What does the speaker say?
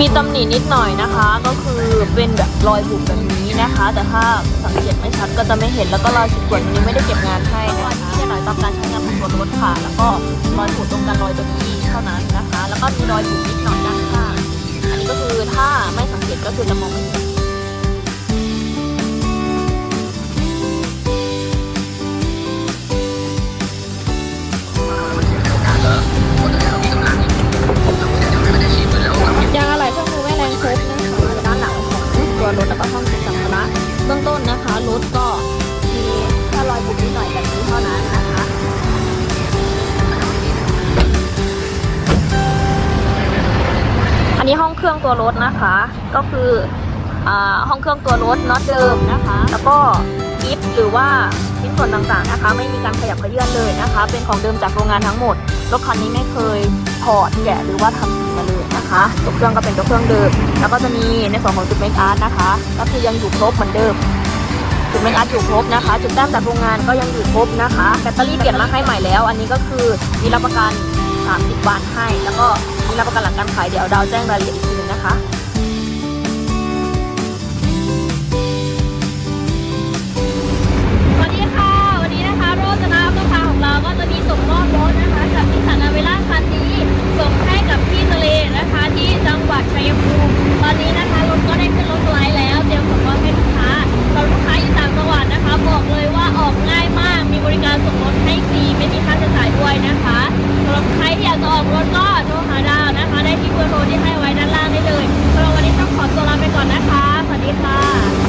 มีตำหนินิดหน่อยนะคะ ก็คือเป็นแบบรอยบุบแบบนี้นะคะ แต่ถ้าสังเกตไม่ชัดก็จะไม่เห็นแล้วก็รอยขีดข่วนนี้ไม่ได้เก็บงานให้นะคะนิดหน่อยตามการใช้งานของตัวรถค่ะ แล้วก็รอยขูดตรงกันรอยตรงนี้เท่านั้นนะคะ แล้วก็มีรอยบุบนิดหน่อยด้านข้างอันนี้ก็คือถ้าไม่สังเกตก็คือจะมองไม่เห็น ถแล้วก็ห้องเก็บสัมภาระเบื้องต้นนะคะรถก็มีแค่รอยบุบนิดหน่อยแบบนี้เท่านั้นนะคะอันนี้ห้องเครื่องตัวรถนะคะ ก็คืออ่าห้องเครื่องตัวรถน็อตเดิมนะคะ แล้วก็กิฟหรือว่าชิ้นส่วนต่างๆนะคะ ไม่มีการขยับขยื่นเลยนะคะ เป็นของเดิมจากโรงงานทั้งหมดรถคันนี้ไม่เคย ถอดแกะหรือว่าทำสีมาเลยนะคะตัวเครื่องก็เป็นตัวเครื่องเดิมแล้วก็จะมีในส่วนของจุดเมคอาร์ตนะคะก็คือยังอยู่ครบเหมือนเดิมจุดเมคอาร์ตอยู่ครบนะคะ จุดแต้มจากโรงงานก็ยังอยู่ครบนะคะแบตเตอรี่เปลี่ยนมาให้ใหม่แล้ว อันนี้ก็คือมีรับประกัน 30 วันให้ แล้วก็มีรับประกันหลังการขายเดี๋ยวดาวแจ้งรายละเอียดอีกทีนึงนะคะ ยนะคะสำหรับใครที่อยากจะออกรถก็โทรหาดาวนะคะ ได้ที่เบอร์โทรที่ให้ไว้ด้านล่างได้เลยสำหรับวันนี้ต้องขอตัวลาไปก่อนนะคะ สวัสดีค่ะ